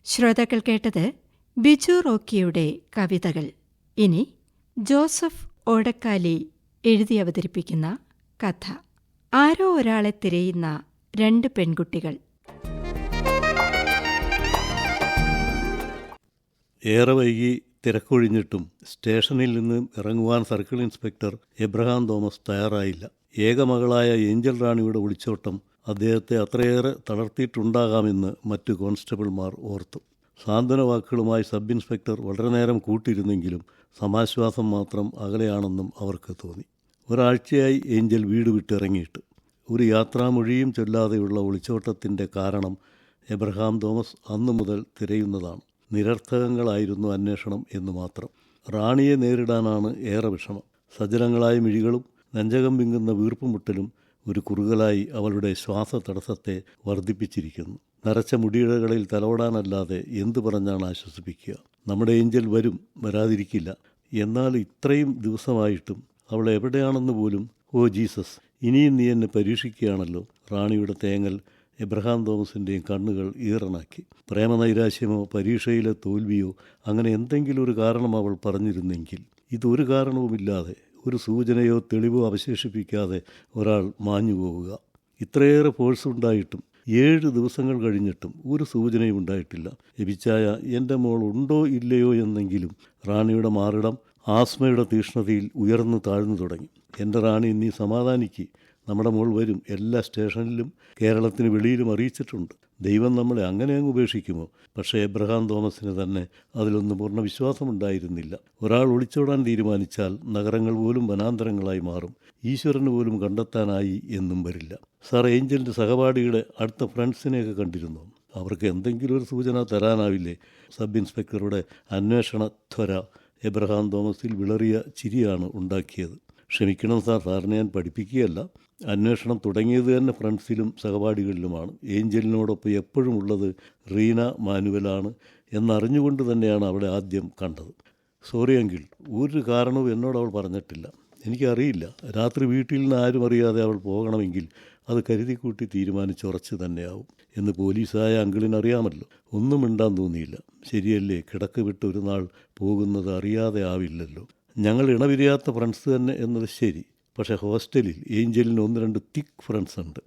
ശ്രോതാക്കൾ കേട്ടത് ബിജു റോക്കിയുടെ കവിതകൾ. ഇനി ജോസഫ് ഓടക്കാലി എഴുതി അവതരിപ്പിക്കുന്ന കഥ. ആരോ ഒരാളെ തിരയുന്ന രണ്ട് പെൺകുട്ടികൾ. ഏറെ വൈകി തിരക്കൊഴിഞ്ഞിട്ടും സ്റ്റേഷനിൽ നിന്ന് ഇറങ്ങുവാൻ സർക്കിൾ ഇൻസ്പെക്ടർ എബ്രഹാം തോമസ് തയ്യാറായില്ല. ഏകമകളായ ഏഞ്ചൽ റാണിയുടെ ഒളിച്ചോട്ടം അദ്ദേഹത്തെ അത്രയേറെ തളർത്തിയിട്ടുണ്ടാകാമെന്ന് മറ്റു കോൺസ്റ്റബിൾമാർ ഓർത്തു. സാന്ത്വന വാക്കുകളുമായി സബ് ഇൻസ്പെക്ടർ വളരെ നേരം കൂട്ടിയിരുന്നെങ്കിലും സമാശ്വാസം മാത്രം അകലെയാണെന്നും അവർക്ക് തോന്നി. ഒരാഴ്ചയായി ഏഞ്ചൽ വീട് വിട്ടിറങ്ങിയിട്ട്. ഒരു യാത്രാമൊഴിയും ചൊല്ലാതെയുള്ള ഒളിച്ചോട്ടത്തിന്റെ കാരണം എബ്രഹാം തോമസ് അന്നു മുതൽ തിരയുന്നതാണ്. നിരർത്ഥകങ്ങളായിരുന്നു അന്വേഷണം എന്ന് മാത്രം. റാണിയെ നേരിടാനാണ് ഏറെ വിഷമം. സജലങ്ങളായ മിഴികളും നഞ്ചകം വിങ്ങുന്ന വീർപ്പുമുട്ടലും ഒരു കുറുകലായി അവളുടെ ശ്വാസതടസ്സത്തെ വർദ്ധിപ്പിച്ചിരിക്കുന്നു. നരച്ച മുടിയിഴകളിൽ തലോടാനല്ലാതെ എന്തു പറഞ്ഞാണ് ആശ്വസിപ്പിക്കുക? നമ്മുടെ ഏഞ്ചൽ വരും വരാതിരിക്കില്ല. എന്നാൽ ഇത്രയും ദിവസമായിട്ടും അവൾ എവിടെയാണെന്ന് പോലും ഓ ജീസസ് ഇനിയും നീ എന്നെ പരീക്ഷിക്കുകയാണല്ലോ. റാണിയുടെ തേങ്ങൽ എബ്രഹാം തോമസിന്റെയും കണ്ണുകൾ ഈറനാക്കി. പ്രേമനൈരാശ്യമോ പരീക്ഷയിലെ തോൽവിയോ അങ്ങനെ എന്തെങ്കിലും ഒരു കാരണം അവൾ പറഞ്ഞിരുന്നെങ്കിൽ ഇതൊരു കാരണവുമില്ലാതെ ഒരു സൂചനയോ തെളിവോ അവശേഷിപ്പിക്കാതെ ഒരാൾ മാഞ്ഞു പോവുക ഇത്രയേറെ ഫോഴ്സ് ഉണ്ടായിട്ടും ഏഴ് ദിവസങ്ങൾ കഴിഞ്ഞിട്ടും ഒരു സൂചനയും ഉണ്ടായിട്ടില്ല. എബിച്ചായ എന്റെ മോൾ ഉണ്ടോ ഇല്ലയോ എന്നെങ്കിലും റാണിയുടെ മാറിടം ആസ്മയുടെ തീഷ്ണതയിൽ ഉയർന്നു താഴ്ന്നു തുടങ്ങി. എന്റെ റാണി നീ സമാധാനിക്ക്. നമ്മുടെ മോൾ വരും. എല്ലാ സ്റ്റേഷനിലും കേരളത്തിന് വെളിയിലും അറിയിച്ചിട്ടുണ്ട്. ദൈവം നമ്മളെ അങ്ങനെ അങ്ങ് ഉപേക്ഷിക്കുമോ? പക്ഷേ എബ്രഹാം തോമസിന് തന്നെ അതിലൊന്നും പൂർണ വിശ്വാസമുണ്ടായിരുന്നില്ല ഒരാൾ ഒളിച്ചോടാൻ തീരുമാനിച്ചാൽ നഗരങ്ങൾ പോലും വനാന്തരങ്ങളായി മാറും. ഈശ്വരന് പോലും കണ്ടെത്താനായി എന്നും വരില്ല. സാർ ഏഞ്ചലിന്റെ സഹപാഠിയുടെ അടുത്ത ഫ്രണ്ട്സിനെയൊക്കെ കണ്ടിരുന്നു. അവർക്ക് എന്തെങ്കിലും ഒരു സൂചന തരാനാവില്ലേ? സബ് ഇൻസ്പെക്ടറുടെ അന്വേഷണ ത്വര എബ്രഹാം തോമസിൽ വിളറിയ ചിരിയാണ് ഉണ്ടാക്കിയത്. ക്ഷമിക്കണം സാർ സാറിനെ ഞാൻ പഠിപ്പിക്കുകയല്ല. അന്വേഷണം തുടങ്ങിയത് തന്നെ ഫ്രണ്ട്സിലും സഹപാഠികളിലുമാണ്. ഏഞ്ചലിനോടൊപ്പം എപ്പോഴും ഉള്ളത് റീന മാനുവലാണ് എന്നറിഞ്ഞുകൊണ്ട് തന്നെയാണ് അവിടെ ആദ്യം കണ്ടത്. സോറി എങ്കിൽ ഒരു കാരണവും എന്നോട് അവൾ പറഞ്ഞിട്ടില്ല. എനിക്കറിയില്ല. രാത്രി വീട്ടിൽ നിന്ന് ആരും അറിയാതെ അവൾ പോകണമെങ്കിൽ അത് കരുതിക്കൂട്ടി തീരുമാനിച്ചുറച്ച് തന്നെയാവും എന്ന് പോലീസായ അങ്കിളിനറിയാമല്ലോ ഒന്നും മിണ്ടാൻ തോന്നിയില്ല. ശരിയല്ലേ? കിടക്ക് വിട്ട് ഒരു നാൾ പോകുന്നത് അറിയാതെ ആവില്ലല്ലോ. ഞങ്ങൾ ഇണപിരിയാത്ത ഫ്രണ്ട്സ് തന്നെ എന്നത് ശരി. പക്ഷേ ഹോസ്റ്റലിൽ ഏഞ്ചലിന് ഒന്ന് രണ്ട് തിക്ക് ഫ്രണ്ട്സ് ഉണ്ട്.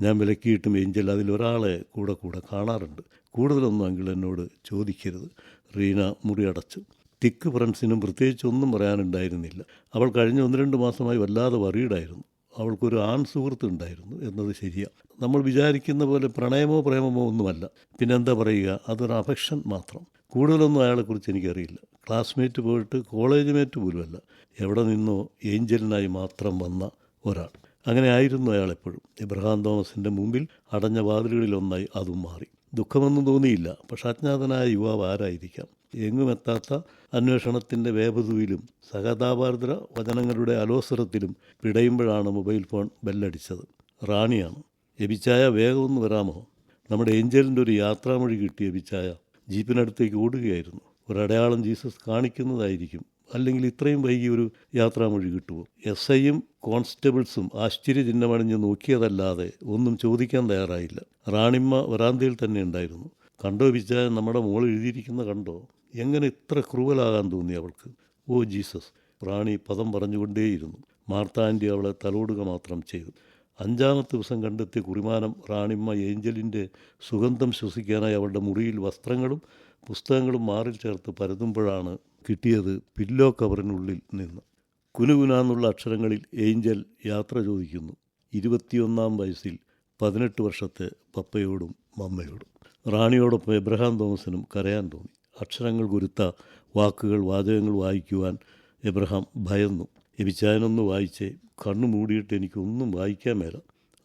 ഞാൻ വിലക്കിയിട്ടും ഏഞ്ചൽ അതിലൊരാളെ കൂടെ കൂടെ കാണാറുണ്ട്. കൂടുതലൊന്നും അങ്കിൾ എന്നോട് ചോദിക്കരുത്. റീന മുറി അടച്ചു. തിക്ക് ഫ്രണ്ട്സിനും പ്രത്യേകിച്ച് ഒന്നും പറയാനുണ്ടായിരുന്നില്ല. അവൾ കഴിഞ്ഞ ഒന്ന് രണ്ട് മാസമായി വല്ലാതെ വറീഡായിരുന്നു അവൾക്കൊരു ആൺ സുഹൃത്ത് ഉണ്ടായിരുന്നു എന്നത് ശരിയാണ് നമ്മൾ വിചാരിക്കുന്ന പോലെ പ്രണയമോ പ്രേമമോ ഒന്നുമല്ല. പിന്നെന്താ പറയുക? അതൊരു അഫക്ഷൻ മാത്രം. കൂടുതലൊന്നും അയാളെക്കുറിച്ച് എനിക്കറിയില്ല. ക്ലാസ്മേറ്റ് പോയിട്ട് കോളേജ് മേറ്റ് പോലുമല്ല. എവിടെ നിന്നോ ഏഞ്ചലിനായി മാത്രം വന്ന ഒരാൾ. അങ്ങനെ ആയിരുന്നു അയാളെപ്പോഴും. ഇബ്രഹാം തോമസിന്റെ മുമ്പിൽ അടഞ്ഞ വാതിലുകളിലൊന്നായി അതും മാറി. ദുഃഖമൊന്നും തോന്നിയില്ല. പക്ഷെ അജ്ഞാതനായ യുവാവ് ആരായിരിക്കാം? എങ്ങുമെത്താത്ത അന്വേഷണത്തിന്റെ വേപതുവിലും സഹതാപാർദ്ര വചനങ്ങളുടെ അലോസരത്തിലും പിടയുമ്പോഴാണ് മൊബൈൽ ഫോൺ ബെല്ലടിച്ചത്. റാണിയാണ്. എബിച്ചായ വേഗമൊന്ന് വരാമോ? നമ്മുടെ ഏഞ്ചലിന്റെ ഒരു യാത്രാമൊഴി കിട്ടിയ എബിച്ചായ ജീപ്പിനടുത്തേക്ക് ഓടുകയായിരുന്നു. ഒരടയാളം ജീസസ് കാണിക്കുന്നതായിരിക്കും. അല്ലെങ്കിൽ ഇത്രയും വൈകി ഒരു യാത്രാമൊഴി കിട്ടുമോ? എസ് ഐയും കോൺസ്റ്റബിൾസും ആശ്ചര്യചിഹ്നമണിഞ്ഞ് നോക്കിയതല്ലാതെ ഒന്നും ചോദിക്കാൻ തയ്യാറായില്ല. റാണിമ്മ വരാന്തയിൽ തന്നെ ഉണ്ടായിരുന്നു. കണ്ടോ വിചാരം നമ്മുടെ മോൾ എഴുതിയിരിക്കുന്ന കണ്ടോ? എങ്ങനെ ഇത്ര ക്രൂവലാകാൻ തോന്നി അവൾക്ക്? ഓ ജീസസ് റാണി പദം പറഞ്ഞുകൊണ്ടേയിരുന്നു. മാർത്താന്റെ അവളെ തലോടുക മാത്രം ചെയ്തു. അഞ്ചാമത്തെ ദിവസം കണ്ടെത്തിയ കുറിമാനം റാണിമ്മ ഏഞ്ചലിന്റെ സുഗന്ധം ശ്വസിക്കാനായി അവളുടെ മുറിയിൽ വസ്ത്രങ്ങളും പുസ്തകങ്ങളും മാറിൽ ചേർത്ത് പരതുമ്പോഴാണ് കിട്ടിയത് പില്ലോ കവറിനുള്ളിൽ നിന്ന്. കുനുകുനാന്നുള്ള അക്ഷരങ്ങളിൽ ഏഞ്ചൽ യാത്ര ചോദിക്കുന്നു. ഇരുപത്തിയൊന്നാം വയസ്സിൽ പതിനെട്ട് വർഷത്തെ പപ്പയോടും മമ്മയോടും. റാണിയോടൊപ്പം എബ്രഹാം തോമസിനും കരയാൻ തോന്നി. അക്ഷരങ്ങൾ കുരുത്ത വാക്കുകൾ വാചകങ്ങൾ വായിക്കുവാൻ എബ്രഹാം ഭയന്നു. എബിച്ചായനൊന്ന് വായിച്ചേ. കണ്ണു മൂടിയിട്ട് എനിക്കൊന്നും വായിക്കാൻ മേല.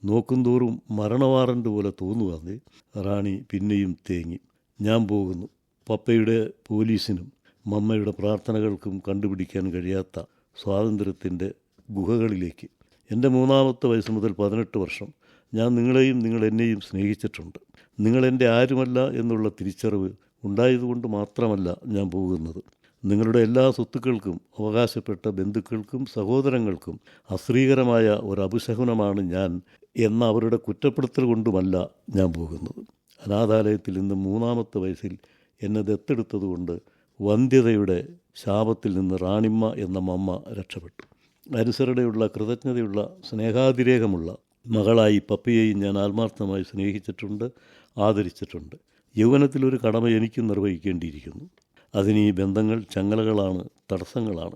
നോക്കുംതോറും മരണവാറന്റെ പോലെ തോന്നുവാന്നേ. റാണി പിന്നെയും തേങ്ങി. ഞാൻ പോകുന്നു. പപ്പയുടെ പോലീസിനും മമ്മയുടെ പ്രാർത്ഥനകൾക്കും കണ്ടുപിടിക്കാൻ കഴിയാത്ത സ്വാതന്ത്ര്യത്തിന്റെ ഗുഹകളിലേക്ക്. എന്റെ മൂന്നാമത്തെ വയസ്സ് മുതൽ പതിനെട്ട് വർഷം ഞാൻ നിങ്ങളെയും നിങ്ങൾ എന്നെയും സ്നേഹിച്ചിട്ടുണ്ട്. നിങ്ങൾ എന്റെ ആരുമല്ല എന്നുള്ള തിരിച്ചറിവ് ഉണ്ടായതുകൊണ്ട് മാത്രമല്ല ഞാൻ പോകുന്നത്. നിങ്ങളുടെ എല്ലാ സ്വത്തുക്കൾക്കും അവകാശപ്പെട്ട ബന്ധുക്കൾക്കും സഹോദരങ്ങൾക്കും അശ്രീകരമായ ഒരു അപശകുനമാണ് ഞാൻ എന്ന അവരുടെ കുറ്റപ്പെടുത്തൽ കൊണ്ടുമല്ല ഞാൻ പോകുന്നത്. അനാഥാലയത്തിൽ നിന്ന് മൂന്നാമത്തെ വയസ്സിൽ എന്നെ ദത്തെടുത്തതുകൊണ്ട് വന്ധ്യതയുടെ ശാപത്തിൽ നിന്ന് റാണിമ്മ എന്ന മമ്മ രക്ഷപ്പെട്ടു. അനുസരണയുള്ള കൃതജ്ഞതയുള്ള സ്നേഹാതിരേകമുള്ള മകളായി പപ്പിയെയും ഞാൻ ആത്മാർത്ഥമായി സ്നേഹിച്ചിട്ടുണ്ട് ആദരിച്ചിട്ടുണ്ട്. യൗവനത്തിലൊരു കടമ എനിക്കും നിർവഹിക്കേണ്ടിയിരിക്കുന്നു. അതിന് ഈ ബന്ധങ്ങൾ ചങ്ങലകളാണ് തടസ്സങ്ങളാണ്.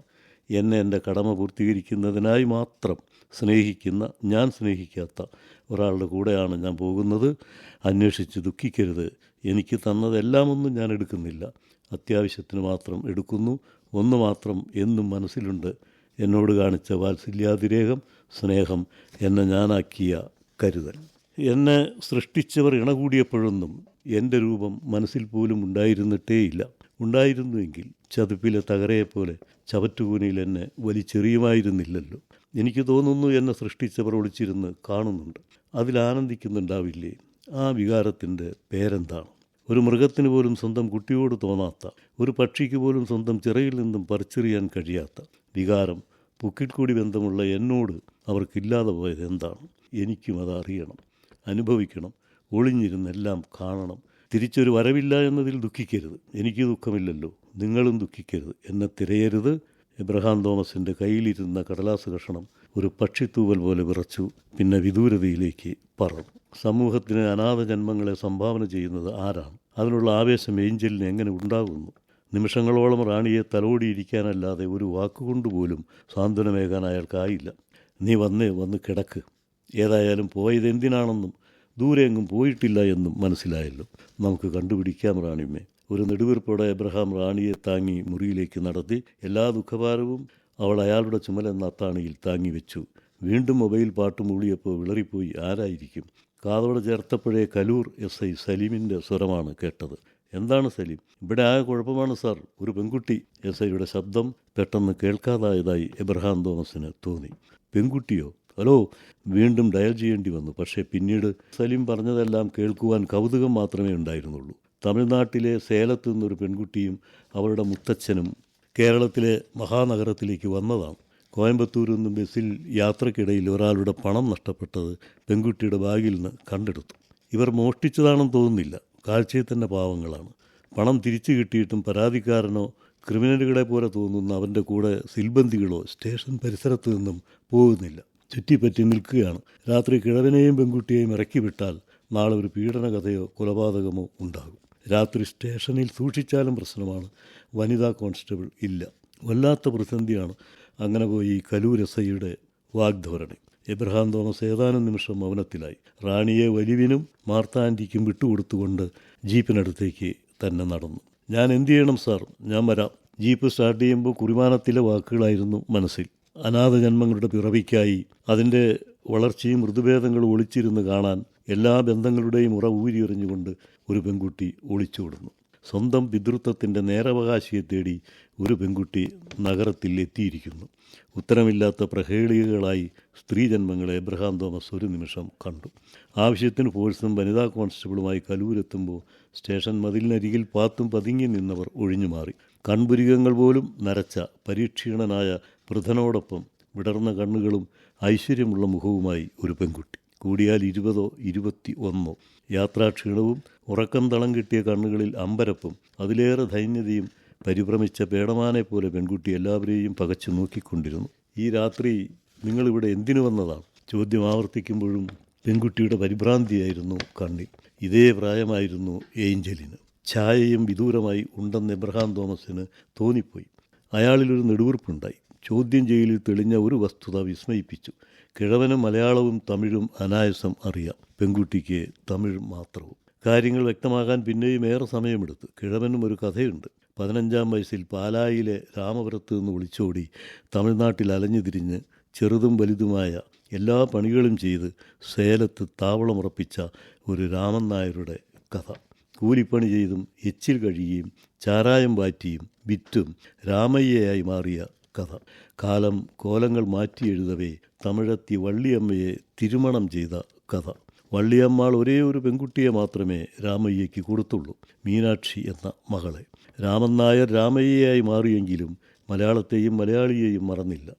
എന്നെ എന്റെ കടമ പൂർത്തീകരിക്കുന്നതിനായി മാത്രം സ്നേഹിക്കുന്ന ഞാൻ സ്നേഹിക്കാത്ത ഒരാളുടെ കൂടെയാണ് ഞാൻ പോകുന്നത്. അന്വേഷിച്ച് ദുഃഖിക്കരുത്. എനിക്ക് തന്നതെല്ലാമൊന്നും ഞാൻ എടുക്കുന്നില്ല. അത്യാവശ്യത്തിന് മാത്രം എടുക്കുന്നു. ഒന്ന് മാത്രം എന്നും മനസ്സിലുണ്ട്. എന്നോട് കാണിച്ച വാത്സല്യാതിരേകം സ്നേഹം എന്നെ ഞാനാക്കിയ കരുതൽ. എന്നെ സൃഷ്ടിച്ചവർ ഇണകൂടിയപ്പോഴൊന്നും എന്റെ രൂപം മനസ്സിൽ പോലും ഉണ്ടായിരുന്നിട്ടേയില്ല. ഉണ്ടായിരുന്നുവെങ്കിൽ ചതുപ്പിലെ തകരയെപ്പോലെ ചവറ്റുകൂനയിൽ എന്നെ വലിച്ചെറിയുമായിരുന്നില്ലല്ലോ എനിക്ക് തോന്നുന്നു എന്നെ സൃഷ്ടിച്ചവർ ഒളിച്ചിരുന്ന് കാണുന്നുണ്ട്. അതിൽ ആനന്ദിക്കുന്നുണ്ടാവില്ലേ? ആ വികാരത്തിന്റെ പേരെന്താണ്? ഒരു മൃഗത്തിന് പോലും സ്വന്തം കുട്ടിയോട് തോന്നാത്ത ഒരു പക്ഷിക്ക് പോലും സ്വന്തം ചിറയിൽ നിന്നും പറിച്ചെറിയാൻ കഴിയാത്ത വികാരം പുക്കിൽക്കൂടി ബന്ധമുള്ള എന്നോട് അവർക്കില്ലാതെ പോയത് എന്താണ്? എനിക്കും അത് അറിയണം അനുഭവിക്കണം ഒളിഞ്ഞിരുന്നെല്ലാം കാണണം തിരിച്ചൊരു വരവില്ല എന്നതിൽ ദുഃഖിക്കരുത്. എനിക്ക് ദുഃഖമില്ലല്ലോ. നിങ്ങളും ദുഃഖിക്കരുത്. എന്നെ തിരയരുത്. എബ്രഹാം തോമസിന്റെ കയ്യിലിരുന്ന കടലാസ് കഷണം ഒരു പക്ഷിത്തൂവൽ പോലെ വിറച്ചു. പിന്നെ വിദൂരതയിലേക്ക് പറന്നു. സമൂഹത്തിന് അനാഥ ജന്മങ്ങളെ സംഭാവന ചെയ്യുന്നത് ആരാണ്? അതിനുള്ള ആവേശം ഏഞ്ചലിന് എങ്ങനെ ഉണ്ടാകുന്നു? നിമിഷങ്ങളോളം റാണിയെ തലോടിയിരിക്കാനല്ലാതെ ഒരു വാക്കുകൊണ്ട് പോലും സാന്ത്വനമേകാൻ അയാൾക്കായില്ല. നീ വന്നേ വന്ന് കിടക്ക്. ഏതായാലും പോയത് എന്തിനാണെന്നും ദൂരെ എങ്ങും പോയിട്ടില്ല എന്നും മനസ്സിലായല്ലോ. നമുക്ക് കണ്ടുപിടിക്കാം റാണിമ്മേ. ഒരു നെടുവീർപ്പോടെ എബ്രഹാം റാണിയെ താങ്ങി മുറിയിലേക്ക് നടത്തി എല്ലാ ദുഃഖഭാരവും അവൾ അയാളുടെ ചുമലെന്ന അത്താണിയിൽ താങ്ങി വെച്ചു. വീണ്ടും മൊബൈൽ പാട്ട് മൂളിയപ്പോൾ വിളറിപ്പോയി ആരായിരിക്കും? കാതോടെ ചേർത്തപ്പോഴേ കലൂർ എസ് ഐ സലീമിന്റെ സ്വരമാണ് കേട്ടത്. എന്താണ് സലീം? ഇവിടെ ആകെ കുഴപ്പമാണ് സാർ. ഒരു പെൺകുട്ടി. എസ് ഐയുടെ ശബ്ദം പെട്ടെന്ന് കേൾക്കാതായതായി എബ്രഹാം തോമസിന് തോന്നി. പെൺകുട്ടിയോ? ഹലോ വീണ്ടും ഡയൽ ചെയ്യേണ്ടി വന്നു. പക്ഷേ പിന്നീട് സലീം പറഞ്ഞതെല്ലാം കേൾക്കുവാൻ കൗതുകം മാത്രമേ ഉണ്ടായിരുന്നുള്ളൂ. തമിഴ്നാട്ടിലെ സേലത്തു നിന്നൊരു പെൺകുട്ടിയും അവളുടെ മുത്തച്ഛനും കേരളത്തിലെ മഹാനഗരത്തിലേക്ക് വന്നതാണ്. കോയമ്പത്തൂരിൽ നിന്ന് ബസ്സിൽ യാത്രക്കിടയിൽ ഒരാളുടെ പണം നഷ്ടപ്പെട്ടത് പെൺകുട്ടിയുടെ ബാഗിൽ നിന്ന് കണ്ടെടുത്തു. ഇവർ മോഷ്ടിച്ചതാണെന്ന് തോന്നുന്നില്ല. കാഴ്ചയിൽ തന്നെ പാവങ്ങളാണ്. പണം തിരിച്ചു കിട്ടിയിട്ടും പരാതിക്കാരനോ ക്രിമിനലുകളെ പോലെ തോന്നുന്ന അവന്റെ കൂടെ സിൽബന്ദികളോ സ്റ്റേഷൻ പരിസരത്ത് നിന്നും പോകുന്നില്ല. ചുറ്റിപ്പറ്റി നിൽക്കുകയാണ് രാത്രി കിഴവനെയും പെൺകുട്ടിയെയും ഇറക്കി വിട്ടാൽ നാളെ ഒരു പീഡനകഥയോ കൊലപാതകമോ ഉണ്ടാകും. രാത്രി സ്റ്റേഷനിൽ സൂക്ഷിച്ചാലും പ്രശ്നമാണ്. വനിതാ കോൺസ്റ്റബിൾ ഇല്ല. വല്ലാത്ത പ്രതിസന്ധിയാണ് അങ്ങനെ പോയി ഐയുടെ വാഗ്ധോരണി. എബ്രഹാം തോമസ് ഏതാനും നിമിഷം മൗനത്തിലായി. റാണിയെ വലിവിനും മാർത്താന്റിക്കും വിട്ടുകൊടുത്തുകൊണ്ട് ജീപ്പിനടുത്തേക്ക് തന്നെ നടന്നു. ഞാൻ എന്തു ചെയ്യണം സാർ? ഞാൻ വരാം. ജീപ്പ് സ്റ്റാർട്ട് ചെയ്യുമ്പോൾ കുറിമാനത്തിലെ വാക്കുകളായിരുന്നു മനസ്സിൽ. അനാഥ ജന്മങ്ങളുടെ പിറവിക്കായി അതിന്റെ വളർച്ചയും മൃദുഭേദങ്ങളും ഒളിച്ചിരുന്ന് കാണാൻ എല്ലാ ബന്ധങ്ങളുടെയും ഉറ ഊരിയെറിഞ്ഞുകൊണ്ട് ഒരു പെൺകുട്ടി ഒളിച്ചോടുന്നു സ്വന്തം പിതൃത്വത്തിന്റെ നേരവകാശിയെ തേടി ഒരു പെൺകുട്ടി നഗരത്തിൽ എത്തിയിരിക്കുന്നു. ഉത്തരമില്ലാത്ത പ്രഹേളികകളായി സ്ത്രീജന്മങ്ങളെ എബ്രഹാം തോമസ് ഒരു നിമിഷം കണ്ടു. ആവശ്യത്തിന് ഫോഴ്സും വനിതാ കോൺസ്റ്റബിളുമായി കലൂരെത്തുമ്പോൾ സ്റ്റേഷൻ മതിലിനരികിൽ പാത്തും പതുങ്ങി നിന്നവർ ഒഴിഞ്ഞു മാറി കൺപുരികങ്ങൾ പോലും നരച്ച പരീക്ഷീണനായ വൃധനോടൊപ്പം വിടർന്ന കണ്ണുകളും ഐശ്വര്യമുള്ള മുഖവുമായി ഒരു പെൺകുട്ടി. കൂടിയാൽ ഇരുപതോ ഇരുപത്തി ഒന്നോ. യാത്രാക്ഷീണവും ഉറക്കം തളം കിട്ടിയ കണ്ണുകളിൽ അമ്പരപ്പും അതിലേറെ ധൈന്യതയും പരിഭ്രമിച്ച പേടമാനെ പോലെ പെൺകുട്ടി എല്ലാവരെയും പകച്ചു നോക്കിക്കൊണ്ടിരുന്നു. ഈ രാത്രി നിങ്ങളിവിടെ എന്തിനു വന്നതാണ്? ചോദ്യം ആവർത്തിക്കുമ്പോഴും പെൺകുട്ടിയുടെ പരിഭ്രാന്തിയായിരുന്നു കണ്ണി ഇതേ പ്രായമായിരുന്നു ഏഞ്ചലിന്. ഛായയും വിദൂരമായി ഉണ്ടെന്ന് എബ്രഹാം തോമസിന് തോന്നിപ്പോയി. അയാളിലൊരു നെടുവീർപ്പുണ്ടായി. ചോദ്യം ചെയ്യലിൽ തെളിഞ്ഞ ഒരു വസ്തുത വിസ്മയിപ്പിച്ചു. കിഴവനും മലയാളവും തമിഴും അനായസം അറിയാം. പെൺകുട്ടിക്ക് തമിഴ് മാത്രവും. കാര്യങ്ങൾ വ്യക്തമാകാൻ പിന്നെയും ഏറെ സമയമെടുത്തു. കിഴവനും ഒരു കഥയുണ്ട്. പതിനഞ്ചാം വയസ്സിൽ പാലായിലെ രാമപുരത്ത് നിന്ന് ഒളിച്ചോടി തമിഴ്നാട്ടിൽ അലഞ്ഞു തിരിഞ്ഞ് ചെറുതും വലുതുമായ എല്ലാ പണികളും ചെയ്ത് സേലത്ത് താവളമുറപ്പിച്ച ഒരു രാമൻ നായരുടെ കഥ. കൂലിപ്പണി ചെയ്തും എച്ചിൽ കഴിയുകയും ചാരായം വാറ്റിയും വിറ്റും രാമയ്യയായി മാറിയ കഥ. കാലം കോലങ്ങൾ മാറ്റി എഴുതവേ തമിഴത്തി വള്ളിയമ്മയെ തിരുമണം ചെയ്ത കഥ. വള്ളിയമ്മാൾ ഒരേ ഒരു പെൺകുട്ടിയെ മാത്രമേ രാമയ്യയ്ക്ക് കൊടുത്തുള്ളൂ മീനാക്ഷി എന്ന മകളെ. രാമൻ നായർ രാമയ്യയായി മാറിയെങ്കിലും മലയാളത്തെയും മലയാളിയെയും മറന്നില്ല.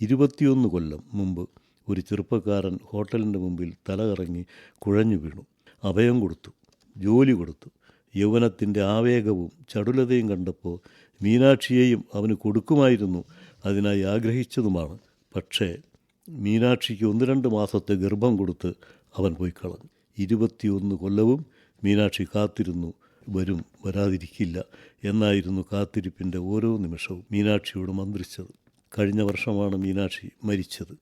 ഇരുപത്തിയൊന്ന് കൊല്ലം മുമ്പ് ഒരു ചെറുപ്പക്കാരൻ ഹോട്ടലിന്റെ മുമ്പിൽ തലകറങ്ങി കുഴഞ്ഞു വീണു. അഭയം കൊടുത്തു. ജോലി കൊടുത്തു. യൗവനത്തിന്റെ ആവേഗവും ചടുലതയും കണ്ടപ്പോൾ മീനാക്ഷിയെയും അവന് കൊടുക്കുമായിരുന്നു അതിനായി ആഗ്രഹിച്ചതുമാണ്. പക്ഷേ മീനാക്ഷിക്ക് ഒന്ന് രണ്ട് മാസത്തെ ഗർഭം കൊടുത്ത് അവൻ പോയി കളഞ്ഞു. ഇരുപത്തിയൊന്ന് കൊല്ലവും മീനാക്ഷി കാത്തിരുന്നു. വരും വരാതിരിക്കില്ല എന്നായിരുന്നു കാത്തിരിപ്പിന്റെ ഓരോ നിമിഷവും മീനാക്ഷിയോട് മന്ത്രിച്ചത്. കഴിഞ്ഞ വർഷമാണ് മീനാക്ഷി മരിച്ചത്.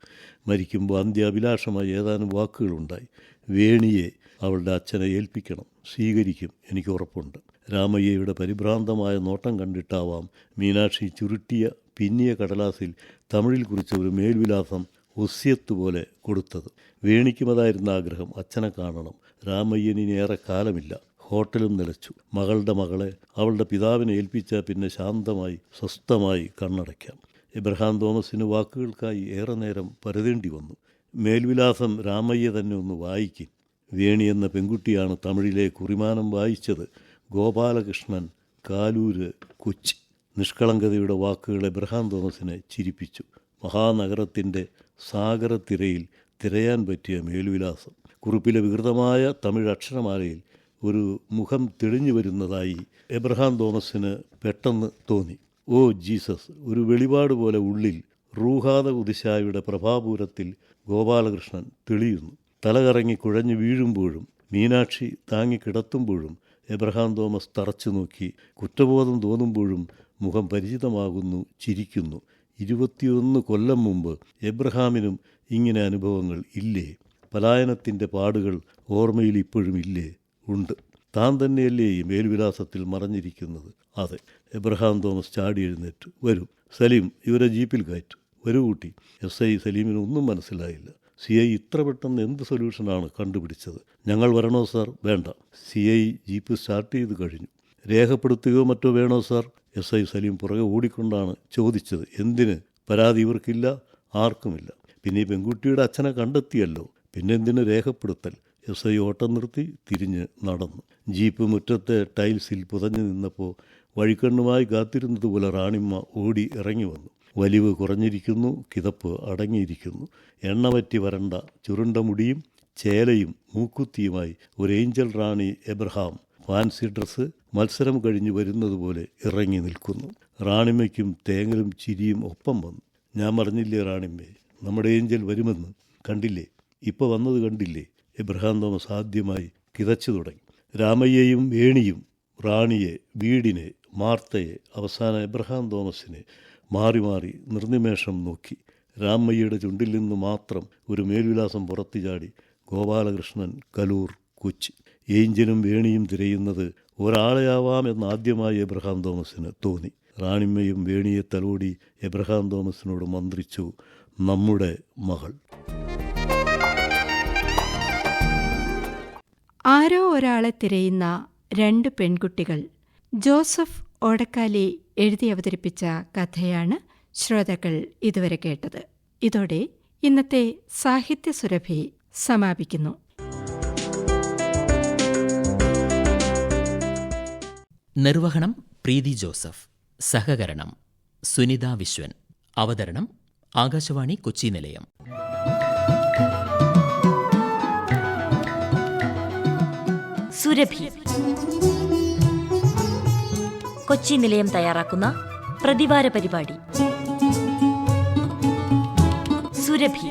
മരിക്കുമ്പോൾ അന്ത്യാഭിലാഷമായി ഏതാനും വാക്കുകളുണ്ടായി. വേണിയെ അവളുടെ അച്ഛനെ ഏൽപ്പിക്കണം സ്വീകരിക്കും എനിക്ക് ഉറപ്പുണ്ട്. രാമയ്യയുടെ പരിഭ്രാന്തമായ നോട്ടം കണ്ടിട്ടാവാം മീനാക്ഷി ചുരുട്ടിയ പിന്നിയ കടലാസിൽ തമിഴിൽ കുറിച്ച ഒരു മേൽവിലാസം ഒസ്യത്ത് പോലെ കൊടുത്തത്. വേണിക്കുമതായിരുന്ന ആഗ്രഹം അച്ഛനെ കാണണം. രാമയ്യനിന് ഏറെ കാലമില്ല. ഹോട്ടലും നിലച്ചു. മകളുടെ മകളെ അവളുടെ പിതാവിനെ ഏൽപ്പിച്ച പിന്നെ ശാന്തമായി സ്വസ്ഥമായി കണ്ണടയ്ക്കാം. എബ്രഹാം തോമസിന് വാക്കുകൾക്കായി ഏറെ നേരം പരതേണ്ടി വന്നു. മേൽവിലാസം രാമയ്യ തന്നെ ഒന്ന് വായിക്കും. വേണി എന്ന പെൺകുട്ടിയാണ് തമിഴിലെ കുറിമാനം വായിച്ചത്. ഗോപാലകൃഷ്ണൻ കാലൂര് കൊച്ചി നിഷ്കളങ്കതയുടെ വാക്കുകൾ എബ്രഹാം തോമസിനെ ചിരിപ്പിച്ചു. മഹാനഗരത്തിന്റെ സാഗരത്തിരയിൽ തിരയാൻ പറ്റിയ മേൽവിലാസം. കുറിപ്പിലെ വികൃതമായ തമിഴ് അക്ഷരമാലയിൽ ഒരു മുഖം തെളിഞ്ഞു വരുന്നതായി എബ്രഹാം തോമസിന് പെട്ടെന്ന് തോന്നി. ഓ ജീസസ് ഒരു വെളിപാട് പോലെ ഉള്ളിൽ റൂഹാദ ഉദിശായുടെ പ്രഭാപൂരത്തിൽ ഗോപാലകൃഷ്ണൻ തെളിയുന്നു. തലകറങ്ങി കുഴഞ്ഞു വീഴുമ്പോഴും മീനാക്ഷി താങ്ങി കിടത്തുമ്പോഴും എബ്രഹാം തോമസ് തറച്ചു നോക്കി കുറ്റബോധം തോന്നുമ്പോഴും മുഖം പരിചിതമാകുന്നു ചിരിക്കുന്നു. ഇരുപത്തിയൊന്ന് കൊല്ലം മുമ്പ് എബ്രഹാമിനും ഇങ്ങനെ അനുഭവങ്ങൾ ഇല്ലേ? പലായനത്തിന്റെ പാടുകൾ ഓർമ്മയിൽ ഇപ്പോഴും ഇല്ലേ? ഉണ്ട്. താൻ തന്നെയല്ലേ ഈ മേൽവിലാസത്തിൽ മറഞ്ഞിരിക്കുന്നത്? അതെ. എബ്രഹാം തോമസ് ചാടി എഴുന്നേറ്റ്. വരൂ. സലീം ഇവരെ ജീപ്പിൽ കയറ്റു. വരൂ കൂട്ടി. എസ് ഐ സലീമിന് ഒന്നും മനസ്സിലായില്ല. സി ഐ ഇത്ര പെട്ടെന്ന് എന്ത് സൊല്യൂഷനാണ് കണ്ടുപിടിച്ചത്? ഞങ്ങൾ വരണോ സാർ? വേണ്ട. സി ഐ ജീപ്പ് സ്റ്റാർട്ട് ചെയ്ത് കഴിഞ്ഞു. രേഖപ്പെടുത്തുകയോ മറ്റോ വേണോ സാർ? എസ് ഐ സലീം പുറകെ ഓടിക്കൊണ്ടാണ് ചോദിച്ചത്. എന്തിന്? പരാതി ഇവർക്കില്ല ആർക്കുമില്ല. പിന്നെ ഈ പെൺകുട്ടിയുടെ അച്ഛനെ കണ്ടെത്തിയല്ലോ. പിന്നെന്തിന് രേഖപ്പെടുത്തൽ? എസ് ഐ ഓട്ടം നിർത്തി തിരിഞ്ഞ് നടന്നു. ജീപ്പ് മുറ്റത്തെ ടൈൽസിൽ പുതഞ്ഞു നിന്നപ്പോൾ വഴിക്കണ്ണുമായി കാത്തിരുന്നതുപോലെ റാണിമ്മ ഓടി ഇറങ്ങി വന്നു. വലിവ് കുറഞ്ഞിരിക്കുന്നു കിതപ്പ് അടങ്ങിയിരിക്കുന്നു. എണ്ണ വറ്റി വരണ്ട ചുരുണ്ട മുടിയും ചേലയും മൂക്കുത്തിയുമായി ഒരു Angel Rani Abraham fancy dress മത്സരം കഴിഞ്ഞ് വരുന്നതുപോലെ ഇറങ്ങി നിൽക്കുന്നു. റാണിമയ്ക്കും തേങ്ങലും ചിരിയും ഒപ്പം വന്നു. ഞാൻ പറഞ്ഞില്ലേ റാണിമ്മേ? നമ്മുടെ ഏഞ്ചൽ വരുമെന്ന് കണ്ടില്ലേ? ഇപ്പോൾ വന്നത് കണ്ടില്ലേ? എബ്രഹാം തോമസ് ആദ്യമായി കിതച്ചു തുടങ്ങി. രാമയ്യയും വേണിയും റാണിയെ വീടിനെ മാർത്തയെ അവസാന എബ്രഹാം തോമസിനെ മാറി മാറി നിർനിമേഷം നോക്കി. രാമയ്യയുടെ ചുണ്ടിൽ നിന്ന് മാത്രം ഒരു മേൽവിലാസം പുറത്തു ചാടി ഗോപാലകൃഷ്ണൻ കലൂർ കൊച്ചി. ഏഞ്ചലും വേണിയും തിരയുന്നത് ഒരാളെയാവാം ആദ്യമായി എബ്രഹാം തോമസിന് തോന്നി. റാണിമ്മയും വേണിയെ തലോടി എബ്രഹാം തോമസിനോട് മന്ത്രിച്ചു നമ്മുടെ മകൾ. ആരോ ഒരാളെ തിരയുന്ന രണ്ട് പെൺകുട്ടികൾ ജോസഫ് ഓടക്കാലി എഴുതി അവതരിപ്പിച്ച കഥയാണ് ശ്രോതാക്കൾ ഇതുവരെ കേട്ടത്. ഇതോടെ ഇന്നത്തെ സാഹിത്യ സുരഭി സമാപിക്കുന്നു. നിർവഹണം പ്രീതി ജോസഫ്. സഹകരണം സുനിത വിശ്വൻ. അവതരണം ആകാശവാണി കൊച്ചി നിലയം. സുരഭി കൊച്ചി നിലയം തയ്യാറാക്കുന്ന പ്രതിവാര പരിപാടി. സുരഭി.